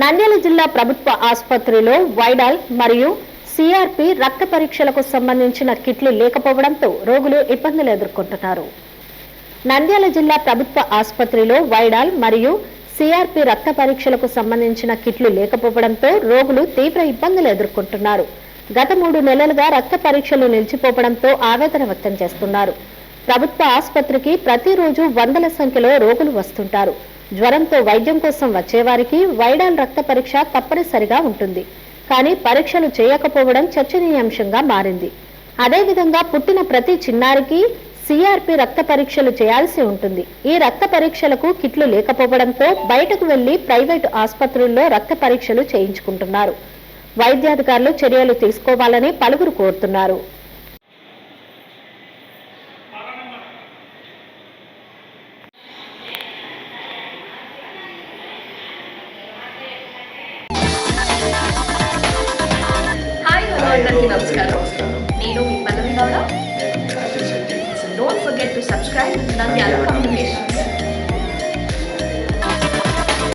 నంద్యాల జిల్లా ప్రభుత్వ ఆసుపత్రిలో వైడాల్ మరియు సిఆర్పి రక్త పరీక్షలకు సంబంధించిన కిట్లు లేకపోవడంతో రోగులు ఇబ్బందులు ఎదుర్కొంటున్నారు. నంద్యాల జిల్లా ప్రభుత్వ ఆసుపత్రిలో వైడాల్ మరియు సిఆర్పి రక్త పరీక్షలకు సంబంధించిన కిట్లు లేకపోవడంతో రోగులు తీవ్ర ఇబ్బందులు ఎదుర్కొంటున్నారు. గత మూడు నెలలుగా రక్త పరీక్షలు నిలిచిపోవడంతో ఆవేదన వ్యక్తం చేస్తున్నారు. ప్రభుత్వ ఆసుపత్రికి ప్రతిరోజు వందల సంఖ్యలో రోగులు వస్తుంటారు. జ్వరంతో వైద్యం కోసం వచ్చేవారికి వైడాల్ రక్త పరీక్ష తప్పనిసరిగా ఉంటుంది. కానీ పరీక్షలు చేయకపోవడం చర్చనీయాంశంగా మారింది. అదేవిధంగా పుట్టిన ప్రతి చిన్నారికి సిఆర్పి రక్త పరీక్షలు చేయాల్సి ఉంటుంది. ఈ రక్త పరీక్షలకు కిట్లు లేకపోవడంతో బయటకు వెళ్ళి ప్రైవేటు ఆసుపత్రుల్లో రక్త పరీక్షలు చేయించుకుంటున్నారు. వైద్యాధికారులు చర్యలు తీసుకోవాలని పలువురు కోరుతున్నారు. అందరికీ నమస్కారం. నేను మీ Pallavi Gowda. So don't forget to subscribe Nandyala communication